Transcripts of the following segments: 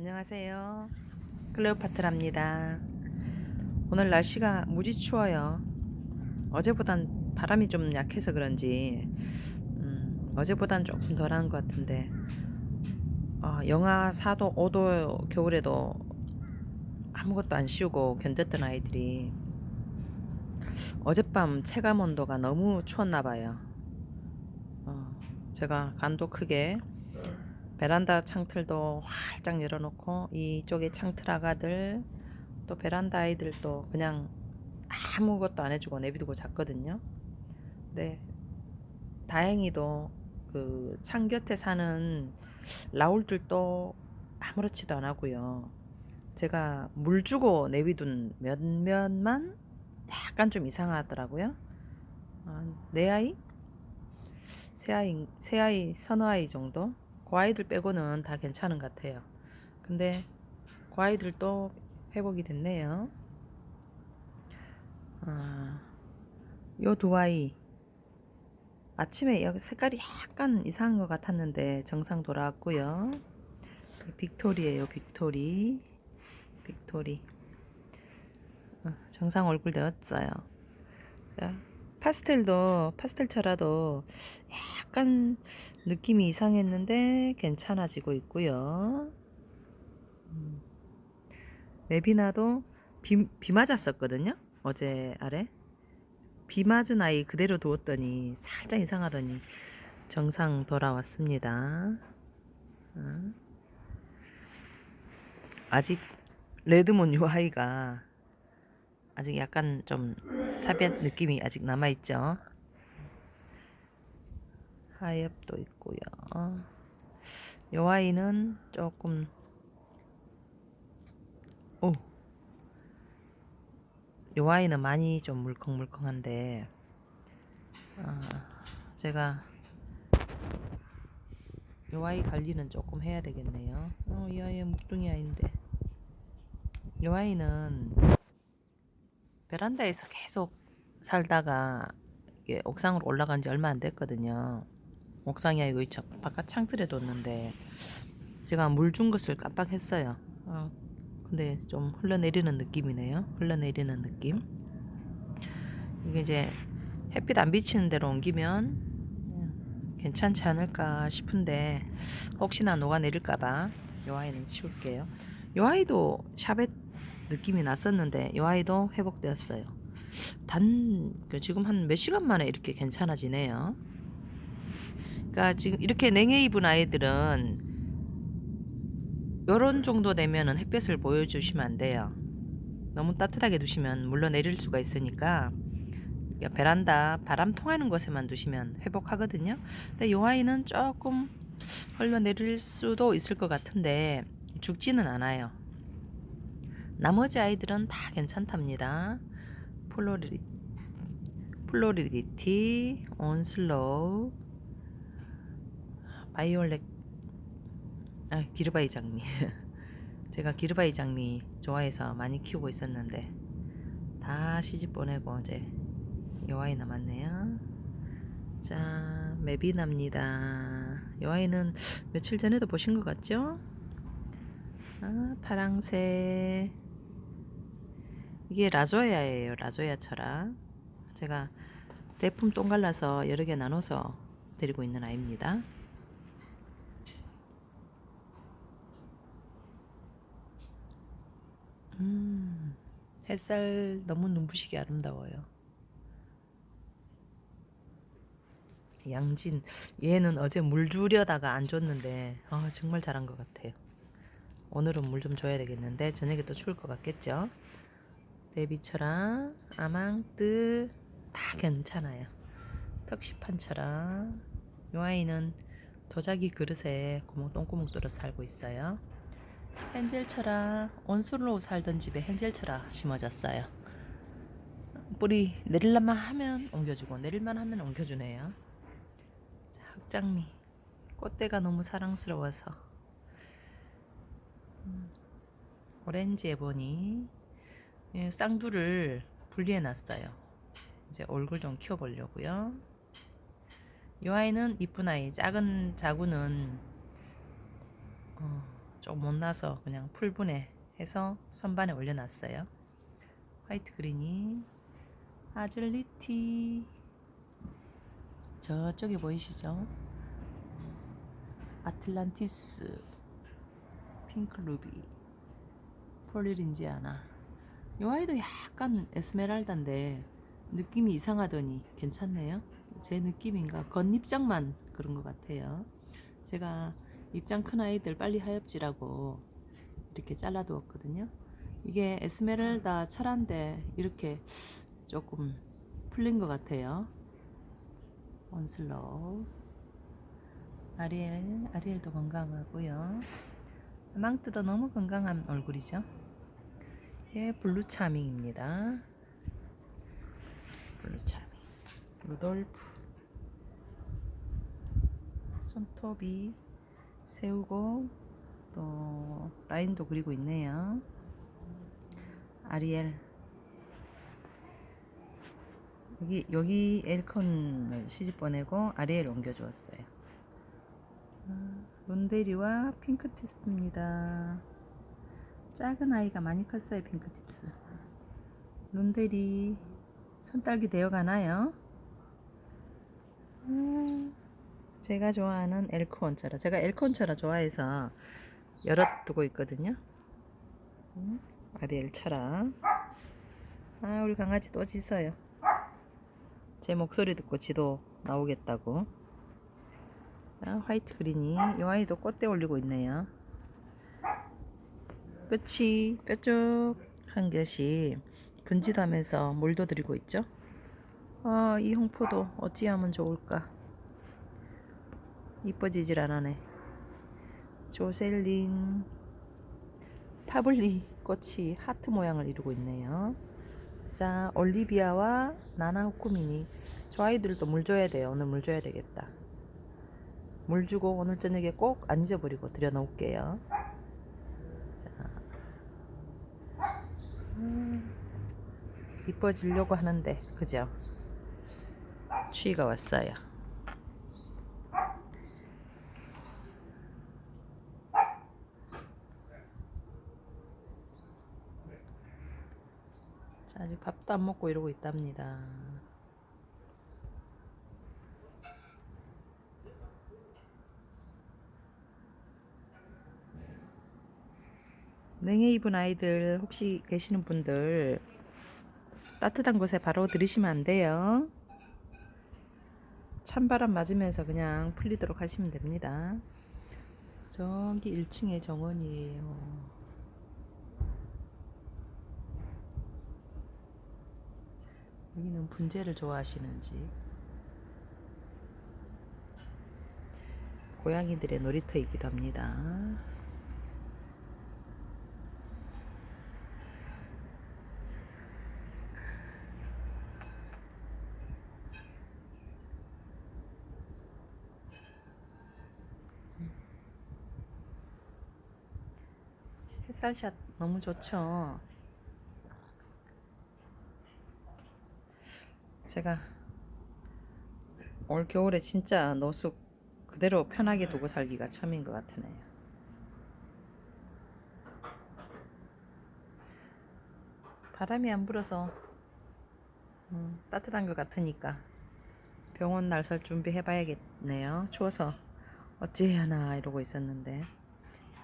안녕하세요. 클레오파트라입니다. 오늘 날씨가 무지 추워요. 어제보단 바람이 좀 약해서 그런지 음, 어제보단 조금 덜한 것 같은데 어, 영하 4도, 5도 겨울에도 아무것도 안 씌우고 견뎠던 아이들이 어젯밤 체감 온도가 너무 추웠나 봐요. 어, 제가 간도 크게 베란다 창틀도 활짝 열어놓고 이쪽에 창틀 아가들 또 베란다 아이들도 그냥 아무것도 안 해주고 내비두고 잤거든요. 네, 다행히도 그 창 곁에 사는 라울들도 아무렇지도 안 하고요. 제가 물 주고 내비둔 몇몇만 약간 좀 이상하더라고요. 아, 내 아이, 새 아이, 새 아이, 서너 아이 정도. 그 아이들 빼고는 다 괜찮은 것 같아요. 근데 그 아이들도 회복이 됐네요. 아, 요두 아이 아침에 여기 색깔이 약간 이상한 것 같았는데 정상 돌아왔고요. 빅토리예요, 빅토리. 빅토리. 어, 정상 얼굴 되었어요. 자, 파스텔도 파스텔 차라도 약간 느낌이 이상했는데 괜찮아지고 있고요. 음, 메비나도 비, 비 맞았었거든요. 어제 아래 비 맞은 아이 그대로 두었더니 살짝 이상하더니 정상 돌아왔습니다. 어. 아직 레드몬 요 아이가 아직 약간 좀 사변 느낌이 아직 남아 있죠. 하엽도 있고요. 요 아이는 조금 오. 요 아이는 많이 좀 물컹물컹한데 아, 제가 요 아이 관리는 조금 해야 되겠네요. 어, 이 아이 묵둥이 아이인데 요 아이는 베란다에서 계속 살다가 이게 옥상으로 올라간 지 얼마 안 됐거든요. 옥상이 아니고 이 차- 바깥 창틀에 뒀는데 제가 물 준 것을 깜빡했어요. 어, 근데 좀 흘러내리는 느낌이네요. 흘러내리는 느낌. 이게 이제 햇빛 안 비치는 데로 옮기면 음, 괜찮지 않을까 싶은데 혹시나 녹아내릴까봐 요 아이는 치울게요. 요 아이도 샤벳 느낌이 났었는데 요 아이도 회복되었어요. 단그 지금 한 몇 시간 만에 이렇게 괜찮아지네요. 그러니까 지금 이렇게 냉해 입은 아이들은 요런 정도 되면은 햇볕을 보여주시면 안 돼요. 너무 따뜻하게 두시면 물러내릴 수가 있으니까 그러니까 베란다 바람 통하는 곳에만 두시면 회복하거든요. 근데 요 아이는 조금 흘러내릴 수도 있을 것 같은데 죽지는 않아요. 나머지 아이들은 다 괜찮답니다. 플로리 플로리디티, 온슬로우, 바이올렛, 아 기르바이 장미. 제가 기르바이 장미 좋아해서 많이 키우고 있었는데 다 시집 보내고 이제 요 아이 남았네요. 자, 메비납니다. 요 아이는 며칠 전에도 보신 것 같죠? 아, 파랑새. 이게 라조야예요. 라조야 철학. 제가 대품 똥갈라서 여러 개 나눠서 드리고 있는 아이입니다. 음, 햇살 너무 눈부시게 아름다워요. 양진 얘는 어제 물 주려다가 안 줬는데 아, 정말 잘한 것 같아요. 오늘은 물 좀 줘야 되겠는데 저녁에 또 추울 것 같겠죠? 데비처랑 아망뜨 다 괜찮아요. 턱시판처럼 요 아이는 도자기 그릇에 구멍 똥구멍 뚫어서 살고 있어요. 헨젤처럼 온술로 살던 집에 헨젤처럼 심어졌어요. 뿌리 내릴만 하면 옮겨주고 내릴만 하면 옮겨주네요. 자, 흑장미 꽃대가 너무 사랑스러워서 음, 오렌지 에보니 예, 쌍두를 분리해 놨어요. 이제 얼굴 좀 키워보려고요. 이 아이는 이쁜 아이. 작은 자구는 어, 좀 못나서 그냥 풀분해 해서 선반에 올려놨어요. 화이트 그린이 아즐리티 저쪽에 보이시죠? 아틀란티스 핑크 루비 폴리린지아나 이 아이도 약간 에스메랄다인데 느낌이 이상하더니 괜찮네요. 제 느낌인가 겉입장만 그런 것 같아요. 제가 입장 큰 아이들 빨리 하엽지라고 이렇게 잘라두었거든요. 이게 에스메랄다 철한데 이렇게 조금 풀린 것 같아요. 원슬로우 아리엘 아리엘도 건강하고요. 망트도 너무 건강한 얼굴이죠. 예, 블루 차밍입니다. 블루 차밍. 루돌프. 손톱이 세우고 또 라인도 그리고 있네요. 아리엘. 여기 여기 엘컨을 시집 보내고 아리엘 옮겨 주었어요. 아, 론데리와 핑크 티스입니다. 작은 아이가 많이 컸어요, 핑크tip스. 론데리 선딸기 되어가나요? 음, 제가 좋아하는 엘코온차라. 제가 엘코온차라 좋아해서 열어 두고 있거든요. 음, 아리엘 차라. 아, 우리 강아지 또 짖어요. 제 목소리 듣고 지도 나오겠다고. 아, 화이트 그린이 이 아이도 꽃대 올리고 있네요. 끝이 뾰족한 것이 분지도 하면서 물도 들이고 있죠. 아, 이 홍포도 어찌하면 좋을까? 이뻐지질 않아네. 조셀린 파블리 꽃이 하트 모양을 이루고 있네요. 자, 올리비아와 나나 후쿠미니 저 아이들도 물 줘야 돼요. 오늘 물 줘야 되겠다. 물 주고 오늘 저녁에 꼭 안 잊어버리고 들여 놓을게요. 이뻐지려고 하는데 그죠? 추위가 왔어요. 자, 아직 밥도 안 먹고 이러고 있답니다. 냉해 입은 아이들 혹시 계시는 분들 따뜻한 곳에 바로 들이시면 안 돼요. 찬바람 맞으면서 그냥 풀리도록 하시면 됩니다. 저기 1층에 정원이에요. 여기는 분재를 좋아하시는지 고양이들의 놀이터이기도 합니다. 햇살샷 너무 좋죠. 제가 올 겨울에 진짜 노숙 그대로 편하게 두고 살기가 처음인 것 같으네요. 바람이 안 불어서 음, 따뜻한 것 같으니까 병원 날설 준비해 봐야겠네요. 추워서 어찌하나 이러고 있었는데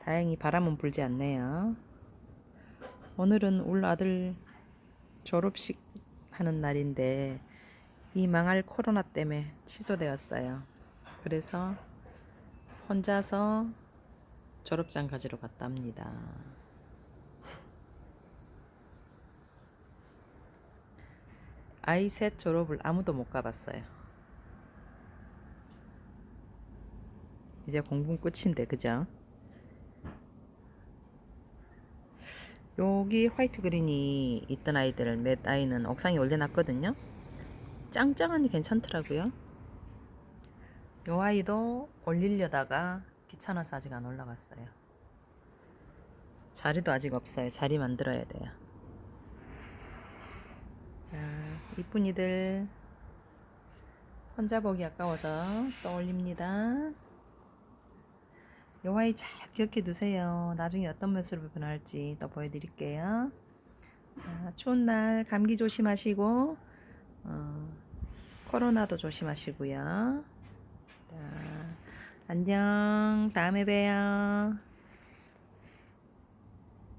다행히 바람은 불지 않네요. 오늘은 울 아들 졸업식 하는 날인데 이 망할 코로나 때문에 취소되었어요. 그래서 혼자서 졸업장 가지러 갔답니다. 아이 셋 졸업을 아무도 못 가봤어요. 이제 공부 끝인데 그죠? 여기 화이트 그린이 있던 아이들 몇 아이는 옥상에 올려놨거든요. 짱짱하니 괜찮더라고요. 요 아이도 올리려다가 귀찮아서 아직 안 올라갔어요. 자리도 아직 없어요. 자리 만들어야 돼요. 자, 이쁜이들 혼자 보기 아까워서 또 올립니다. 요 아이 잘 기억해 두세요. 나중에 어떤 모습으로 변할지 또 보여드릴게요. 자, 추운 날 감기 조심하시고 어, 코로나도 조심하시고요. 자, 안녕. 다음에 봬요.